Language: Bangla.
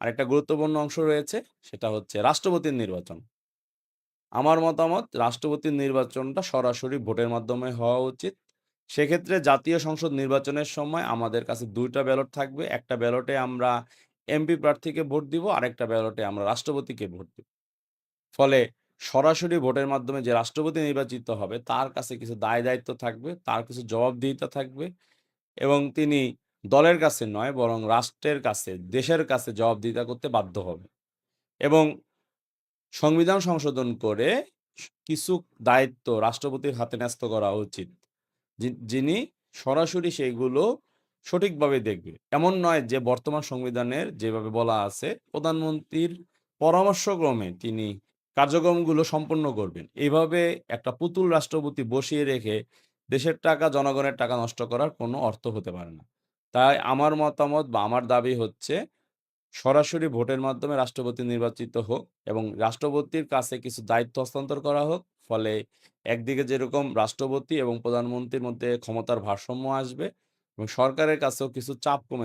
আরেকটা গুরুত্বপূর্ণ অংশ রয়েছে সেটা হচ্ছে রাষ্ট্রপতির নির্বাচন। আমার মতামত রাষ্ট্রপতির নির্বাচনটা সরাসরি ভোটের মাধ্যমে হওয়া উচিত। সেক্ষেত্রে জাতীয় সংসদ নির্বাচনের সময় আমাদের কাছে দুইটা ব্যালট থাকবে। একটা ব্যালটে আমরা এমপি প্রার্থীকে ভোট দিব, আরেকটা ব্যালটে আমরা রাষ্ট্রপতিকে ভোট দিব। ফলে সরাসরি ভোটের মাধ্যমে যে রাষ্ট্রপতি নির্বাচিত হবে তার কাছে কিছু দায়-দায়িত্ব থাকবে, তার কিছু জবাবদিহিতা থাকবে এবং তিনি দলের কাছে নয় বরং রাষ্ট্রের কাছে, দেশের কাছে জবাবদিহিতা করতে বাধ্য হবে। এবং সংবিধান সংশোধন করে কিছু দায়িত্ব রাষ্ট্রপতির হাতে ন্যস্ত করা উচিত। যিনি সরাসরি সেইগুলো সঠিকভাবে দেখবে। এমন নয় যে বর্তমান সংবিধানের যেভাবে বলা আছে প্রধানমন্ত্রীর পরামর্শক্রমে তিনি কার্যক্রমগুলো সম্পন্ন করবেন। এভাবে একটা পুতুল রাষ্ট্রপতি বসিয়ে রেখে দেশের টাকা, জনগণের টাকা নষ্ট করার কোনো অর্থ হতে পারে না। তাই আমার মতামত বা আমার দাবি হচ্ছে, সরাসরি ভোটের মাধ্যমে রাষ্ট্রপতি নির্বাচিত হোক এবং রাষ্ট্রপতির কাছে কিছু দায়িত্ব হস্তান্তর করা হোক। ফলে একদিকে যেরকম রাষ্ট্রপতি এবং প্রধানমন্ত্রীর মধ্যে ক্ষমতার ভারসাম্য আসবে এবং সরকারের কাছেও কিছু চাপ কমে